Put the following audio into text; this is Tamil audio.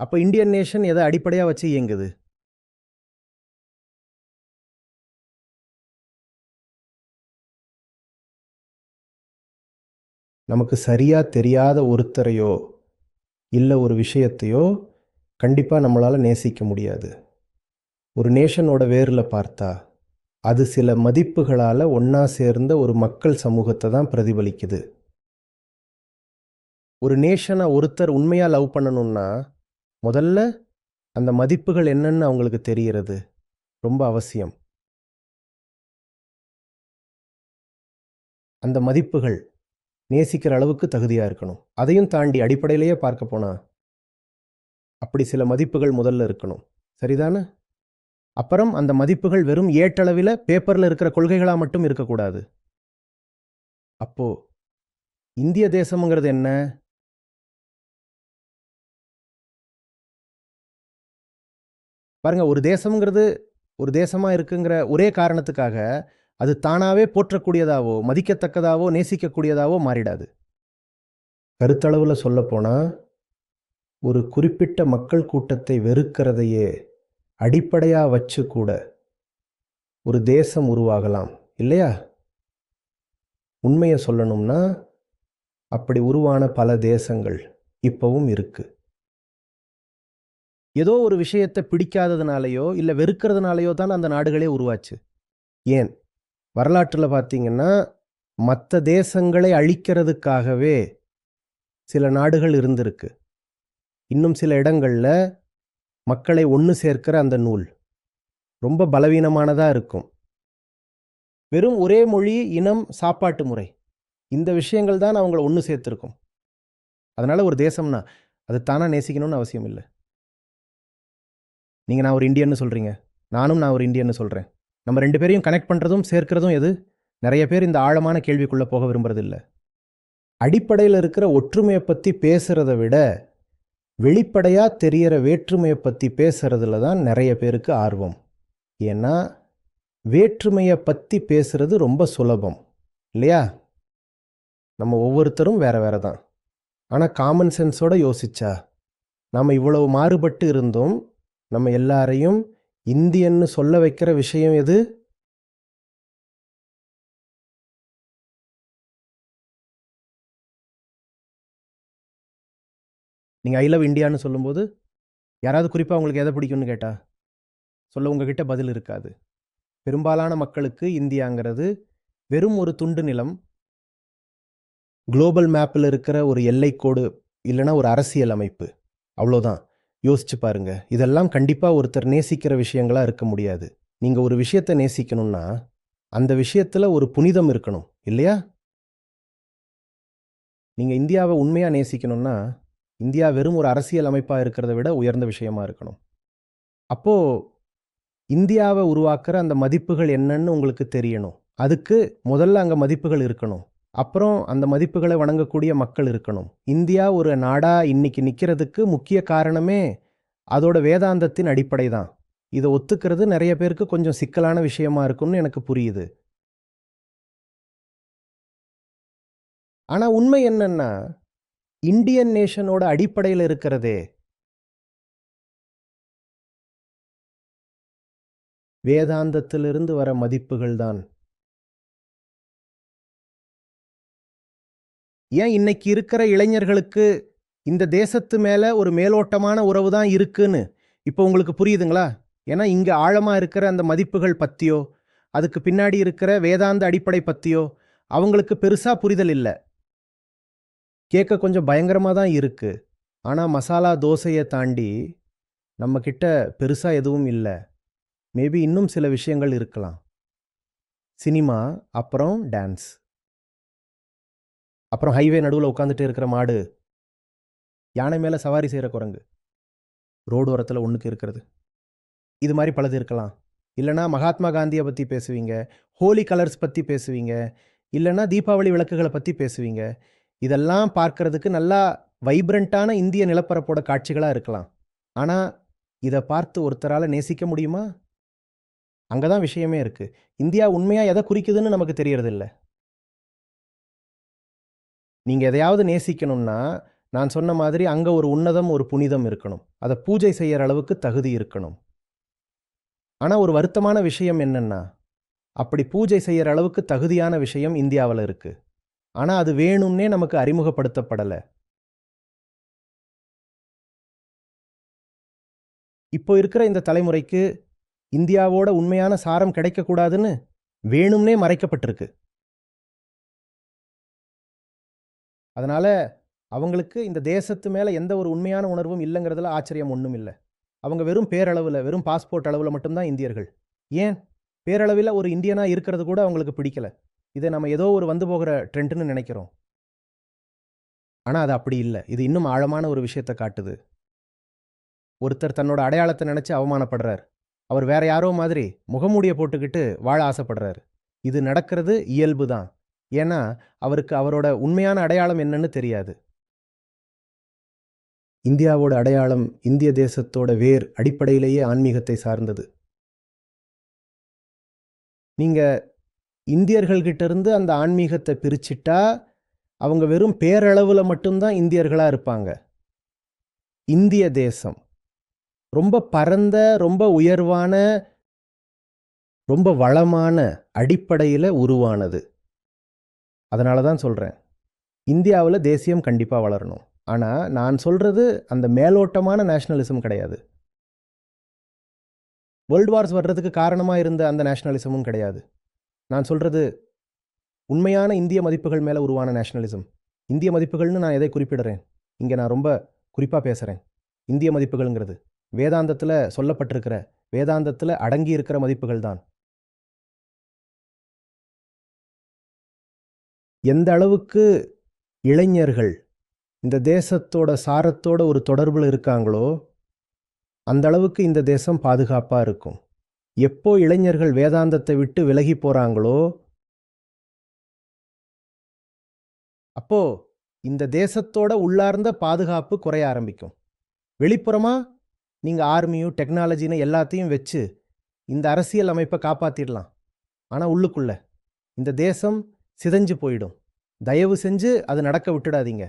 அப்போ இந்தியன் நேஷன் எதை அடிப்படையாக வச்சு இயங்குது? நமக்கு சரியா தெரியாத ஒருத்தரையோ இல்லை ஒரு விஷயத்தையோ கண்டிப்பாக நம்மளால் நேசிக்க முடியாது. ஒரு நேஷனோட வேரில் பார்த்தா அது சில மதிப்புகளால் ஒன்றா சேர்ந்த ஒரு மக்கள் சமூகத்தை தான் பிரதிபலிக்குது. ஒரு நேஷனை ஒருத்தர் உண்மையாக லவ் பண்ணணுன்னா முதல்ல அந்த மதிப்புகள் என்னன்னு அவங்களுக்கு தெரிகிறது. ரொம்ப அவசியம். அந்த மதிப்புகள் நேசிக்கிற அளவுக்கு தகுதியாக இருக்கணும். அதையும் தாண்டி அடிப்படையிலேயே பார்க்க போனால் அப்படி சில மதிப்புகள் முதல்ல இருக்கணும். சரிதானே? அப்புறம் அந்த மதிப்புகள் வெறும் ஏட்டளவில் பேப்பரில் இருக்கிற கொள்கைகளாக மட்டும் இருக்கக்கூடாது. அப்போது இந்திய தேசம்ங்கிறது என்ன? பாருங்கள் ஒரு தேசம்ங்கிறது ஒரு தேசமாக இருக்குங்கிற ஒரே காரணத்துக்காக அது தானாகவே போற்றக்கூடியதாவோ மதிக்கத்தக்கதாவோ நேசிக்கக்கூடியதாவோ மாறிடாது. கருத்தளவில் சொல்லப்போனால் ஒரு குறிப்பிட்ட மக்கள் கூட்டத்தை வெறுக்கிறதையே அடிப்படையாக வச்சு கூட ஒரு தேசம் உருவாகலாம் இல்லையா? உண்மையை சொல்லணும்னா அப்படி உருவான பல தேசங்கள் இப்போவும் இருக்குது ஏதோ ஒரு விஷயத்தை பிடிக்காததுனாலையோ இல்லை வெறுக்கிறதுனாலையோ தான் அந்த நாடுகளே உருவாச்சு. ஏன்? வரலாற்றில் பார்த்தீங்கன்னா மற்ற தேசங்களை அழிக்கிறதுக்காகவே சில நாடுகள் இருந்திருக்கு. இன்னும் சில இடங்களில் மக்களை ஒன்று சேர்க்கிற அந்த நூல் ரொம்ப பலவீனமானதாக இருக்கும். வெறும் ஒரே மொழி இனம் சாப்பாட்டு முறை. இந்த விஷயங்கள் தான் அவங்கள ஒன்று சேர்த்துருக்கும். அதனால் ஒரு தேசம்னா அது தானாக நேசிக்கணும்னு அவசியம் இல்லை. நீங்கள் நான் ஒரு இந்தியன்னு சொல்கிறீங்க நானும் நான் ஒரு இந்தியன்னு சொல்கிறேன் நம்ம ரெண்டு பேரையும் கனெக்ட் பண்ணுறதும் சேர்க்கிறதும் எது? நிறைய பேர் இந்த ஆழமான கேள்விக்குள்ளே போக விரும்புறதில்ல. அடிப்படையில் இருக்கிற ஒற்றுமையை பற்றி பேசுகிறத விட வெளிப்படையாக தெரிகிற வேற்றுமையை பற்றி பேசுகிறதுல தான் நிறைய பேருக்கு ஆர்வம். ஏன்னா வேற்றுமையை பற்றி பேசுகிறது ரொம்ப சுலபம். இல்லையா? நம்ம ஒவ்வொருத்தரும் வேறு வேறு தான். ஆனால் காமன் சென்ஸோடு யோசிச்சா நாம் இவ்வளவு மாறுபட்டு இருந்தும் நம்ம எல்லாரையும் இந்தியன்னு சொல்ல வைக்கிற விஷயம் எது? நீங்கள் ஐ லவ் இந்தியான்னு சொல்லும்போது யாராவது குறிப்பாக உங்களுக்கு எதை பிடிக்கும்னு கேட்டா சொல்ல உங்ககிட்ட பதில் இருக்காது. பெரும்பாலான மக்களுக்கு இந்தியாங்கிறது வெறும் ஒரு துண்டு நிலம் குளோபல் மேப்பில் இருக்கிற ஒரு எல்லைக்கோடு இல்லைன்னா ஒரு அரசியல் அமைப்பு. அவ்வளோதான். யோசிச்சு பாருங்க. இதெல்லாம் கண்டிப்பாக ஒருத்தர் நேசிக்கிற விஷயங்களாக இருக்க முடியாது. நீங்கள் ஒரு விஷயத்தை நேசிக்கணும்னா அந்த விஷயத்தில் ஒரு புனிதம் இருக்கணும் இல்லையா? நீங்கள் இந்தியாவை உண்மையாக நேசிக்கணும்னா இந்தியா வெறும் ஒரு அரசியல் அமைப்பாக இருக்கிறத விட உயர்ந்த விஷயமா இருக்கணும். அப்போது இந்தியாவை உருவாக்குற அந்த மதிப்புகள் என்னன்னு உங்களுக்கு தெரியணும். அதுக்கு முதல்ல அங்கே மதிப்புகள் இருக்கணும். அப்புறம் அந்த மதிப்புகளை வணங்கக்கூடிய மக்கள் இருக்கணும். இந்தியா ஒரு நாடாக இன்னைக்கு நிற்கிறதுக்கு முக்கிய காரணமே அதோட வேதாந்தத்தின் அடிப்படை தான் இதை ஒத்துக்கிறது நிறைய பேருக்கு கொஞ்சம் சிக்கலான விஷயமா இருக்கும்னு எனக்கு புரியுது. ஆனால் உண்மை என்னன்னா இந்தியன் நேஷனோட அடிப்படையில் இருக்கிறதே வேதாந்தத்திலிருந்து வர மதிப்புகள் தான் ஏன் இன்னைக்கு இருக்கிற இளைஞர்களுக்கு இந்த தேசத்து மேலே ஒரு மேலோட்டமான உறவு தான் இருக்குன்னு இப்போ உங்களுக்கு புரியுதுங்களா? ஏன்னா இங்கே ஆழமாக இருக்கிற அந்த மதிப்புகள் பற்றியோ அதுக்கு பின்னாடி இருக்கிற வேதாந்த அடிப்படை பற்றியோ அவங்களுக்கு பெருசாக புரிதல் இல்லை. கேட்க கொஞ்சம் பயங்கரமாக தான் இருக்குது ஆனால் மசாலா தோசையை தாண்டி நம்மக்கிட்ட பெருசாக எதுவும் இல்லை. மேபி இன்னும் சில விஷயங்கள் இருக்கலாம். சினிமா அப்புறம் டான்ஸ். அப்புறம் ஹைவே நடுவில் உட்காந்துட்டு இருக்கிற மாடு யானை மேலே சவாரி செய்கிற குரங்கு ரோடு ஓரத்தில் ஒன்றுக்கு இருக்கிறது. இது மாதிரி பலது இருக்கலாம். இல்லைனா மகாத்மா காந்தியை பற்றி பேசுவீங்க ஹோலி கலர்ஸ் பற்றி பேசுவீங்க இல்லைனா தீபாவளி விளக்குகளை பற்றி பேசுவீங்க. இதெல்லாம் பார்க்கறதுக்கு நல்லா வைப்ரண்ட்டான இந்திய நிலப்பரப்போட காட்சிகளாக இருக்கலாம். ஆனால் இதை பார்த்து ஒருத்தரால் நேசிக்க முடியுமா? அங்கே தான் விஷயமே இருக்குது இந்தியா உண்மையாக எதை குறிக்குதுன்னு நமக்கு தெரியறதில்லை. நீங்கள் எதையாவது நேசிக்கணும்னா நான் சொன்ன மாதிரி அங்கே ஒரு உன்னதம் ஒரு புனிதம் இருக்கணும். அதை பூஜை செய்யற அளவுக்கு தகுதி இருக்கணும். ஆனால் ஒரு வருத்தமான விஷயம் என்னென்னா அப்படி பூஜை செய்யற அளவுக்கு தகுதியான விஷயம் இந்தியாவில் இருக்கு. ஆனால் அது வேணும்னே நமக்கு அறிமுகப்படுத்தப்படலை. இப்போ இருக்கிற இந்த தலைமுறைக்கு இந்தியாவோட உண்மையான சாரம் கிடைக்கக்கூடாதுன்னு வேணும்னே மறைக்கப்பட்டிருக்கு. அதனால் அவங்களுக்கு இந்த தேசத்து மேலே எந்த ஒரு உண்மையான உணர்வும் இல்லைங்கிறதுல ஆச்சரியம் ஒன்றும் இல்லை. அவங்க வெறும் பேரளவில் வெறும் பாஸ்போர்ட் அளவில் மட்டும்தான் இந்தியர்கள். ஏன்? பேரளவில் ஒரு இந்தியனாக இருக்கிறது கூட அவங்களுக்கு பிடிக்கல. இதை நம்ம ஏதோ ஒரு வந்து போகிற ட்ரெண்ட்னு நினைக்கிறோம். ஆனால் அது அப்படி இல்லை. இது இன்னும் ஆழமான ஒரு விஷயத்தை காட்டுது. ஒருத்தர் தன்னோட அடையாளத்தை நினச்சி அவமானப்படுறார். அவர் வேற யாரோ மாதிரி முகமூடியை போட்டுக்கிட்டு வாழ ஆசைப்படுறாரு. இது நடக்கிறது இயல்பு தான் ஏன்னா அவருக்கு அவரோட உண்மையான அடையாளம் என்னன்னு தெரியாது. இந்தியாவோட அடையாளம் இந்திய தேசத்தோட வேர் அடிப்படையிலேயே ஆன்மீகத்தை சார்ந்தது. நீங்க இந்தியர்கள்கிட்ட இருந்து அந்த ஆன்மீகத்தை பிரிச்சிட்டா அவங்க வெறும் பேரளவில் மட்டும்தான் இந்தியர்களாக இருப்பாங்க. இந்திய தேசம். ரொம்ப பரந்த ரொம்ப உயர்வான ரொம்ப வளமான அடிப்படையில் உருவானது. அதனால தான் சொல்கிறேன் இந்தியாவில் தேசியம் கண்டிப்பாக வளரணும். ஆனால் நான் சொல்கிறது அந்த மேலோட்டமான நேஷ்னலிசம் கிடையாது. வேர்ல்டு வார்ஸ் வர்றதுக்கு காரணமாக இருந்த அந்த நேஷ்னலிசமும் கிடையாது. நான் சொல்கிறது உண்மையான இந்திய மதிப்புகள் மேலே உருவான நேஷனலிசம் இந்திய மதிப்புகள்னு நான் எதை குறிப்பிடுறேன்? இங்கே நான் ரொம்ப குறிப்பாக பேசுகிறேன் இந்திய மதிப்புகள்ங்கிறது வேதாந்தத்தில் சொல்லப்பட்டிருக்கிற வேதாந்தத்தில் அடங்கி இருக்கிற மதிப்புகள் தான். எந்த அளவுக்கு இளைஞர்கள் இந்த தேசத்தோட சாரத்தோட ஒரு தொடர்பில் இருக்காங்களோ அந்த அளவுக்கு இந்த தேசம் பாதுகாப்பாக இருக்கும். எப்போ இளைஞர்கள் வேதாந்தத்தை விட்டு விலகி போகிறாங்களோ அப்போ இந்த தேசத்தோட உள்ளார்ந்த பாதுகாப்பு குறைய ஆரம்பிக்கும். வெளிப்புறமா நீங்கள் ஆர்மியும் டெக்னாலஜின்னு எல்லாத்தையும் வச்சு இந்த அரசியல் அமைப்பை காப்பாற்றிடலாம் ஆனால் உள்ளுக்குள்ள இந்த தேசம் சிதைஞ்சு போயிடும். தயவு செஞ்சு அது நடக்க விட்டுடாதீங்க.